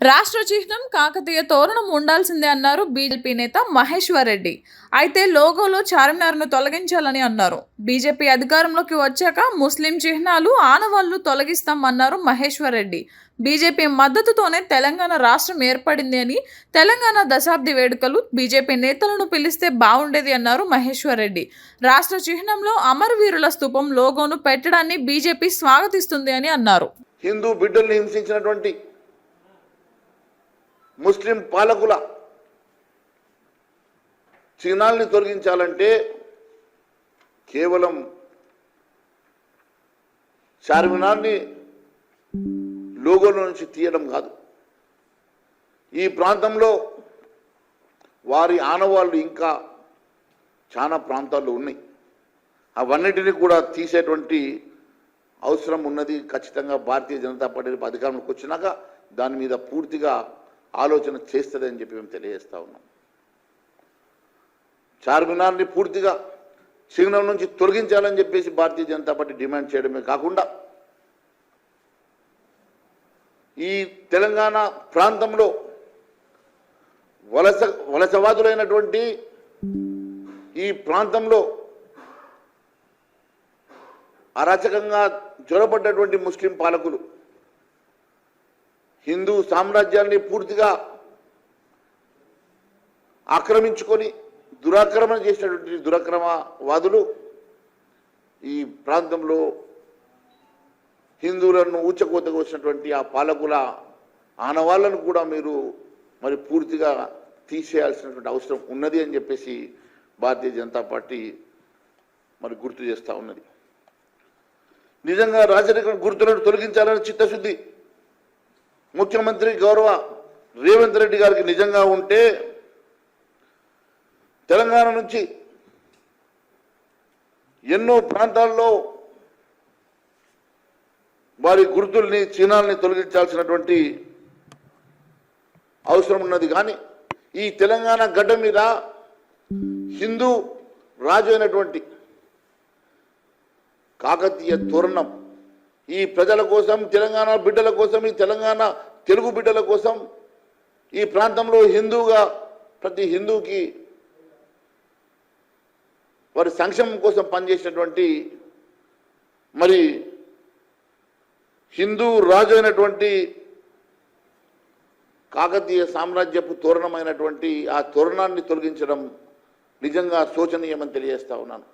రాష్ట్ర చిహ్నం కాకతీయ తోరణం ఉండాల్సిందే అన్నారు బీజేపీ నేత మహేశ్వర్ రెడ్డి అయితే లోగోలో చార్మినార్ను తొలగించాలని అన్నారు. బీజేపీ అధికారంలోకి వచ్చాక ముస్లిం చిహ్నాలు ఆనవాళ్ళు తొలగిస్తామన్నారు మహేశ్వర్ రెడ్డి బీజేపీ మద్దతుతోనే తెలంగాణ రాష్ట్రం ఏర్పడింది అని తెలంగాణ దశాబ్ది వేడుకలు బీజేపీ నేతలను పిలిస్తే బాగుండేది అన్నారు మహేశ్వర్ రెడ్డి రాష్ట్ర చిహ్నంలో అమరవీరుల స్థూపం లోగోను పెట్టడాన్ని బీజేపీ స్వాగతిస్తుంది అని అన్నారు. హిందూ బిడ్డల్ని హింసించినటువంటి ముస్లిం పాలకుల చిహ్నాల్ని తొలగించాలంటే కేవలం చార్మినార్ని లోగోలో నుంచి తీయడం కాదు. ఈ ప్రాంతంలో వారి ఆనవాళ్ళు ఇంకా చాలా ప్రాంతాల్లో ఉన్నాయి. అవన్నిటిని కూడా తీసేటువంటి అవసరం ఉన్నది. ఖచ్చితంగా భారతీయ జనతా పార్టీ అధికారంలోకి వచ్చినాక దాని మీద పూర్తిగా ఆలోచన చేస్తుందని చెప్పి మేము తెలియజేస్తా ఉన్నాం. చార్మినార్ని పూర్తిగా చిహ్నం నుంచి తొలగించాలని చెప్పేసి భారతీయ జనతా పార్టీ డిమాండ్ చేయడమే కాకుండా ఈ తెలంగాణ ప్రాంతంలో వలస వలసవాదులైనటువంటి ఈ ప్రాంతంలో అరాచకంగా జ్వరపడ్డటువంటి ముస్లిం పాలకులు హిందూ సామ్రాజ్యాన్ని పూర్తిగా ఆక్రమించుకొని దురాక్రమణ చేసినటువంటి దురాక్రమవాదులు ఈ ప్రాంతంలో హిందువులను ఊచకోతకు వచ్చినటువంటి ఆ పాలకుల ఆనవాళ్ళను కూడా మీరు మరి పూర్తిగా తీసేయాల్సినటువంటి అవసరం ఉన్నది అని చెప్పేసి భారతీయ జనతా పార్టీ మరి గుర్తు చేస్తూ ఉన్నది. నిజంగా రాజరిక గుర్తులను తొలగించాలని చిత్తశుద్ధి ముఖ్యమంత్రి గౌరవ రేవంత్ రెడ్డి గారికి నిజంగా ఉంటే తెలంగాణ నుంచి ఎన్నో ప్రాంతాల్లో వారి గుర్తుల్ని చిహ్నాల్ని తొలగించాల్సినటువంటి అవసరం ఉన్నది. కానీ ఈ తెలంగాణ గడ్డ మీద హిందూ రాజు అయినటువంటి కాకతీయ తోరణం ఈ ప్రజల కోసం తెలంగాణ బిడ్డల కోసం ఈ తెలంగాణ తెలుగు బిడ్డల కోసం ఈ ప్రాంతంలో హిందూగా ప్రతి హిందూకి వారి సంక్షేమం కోసం పనిచేసినటువంటి మరి హిందూ రాజు అయినటువంటి కాకతీయ సామ్రాజ్యపు తోరణమైనటువంటి ఆ తోరణాన్ని తొలగించడం నిజంగా శోచనీయమని తెలియజేస్తా ఉన్నాను.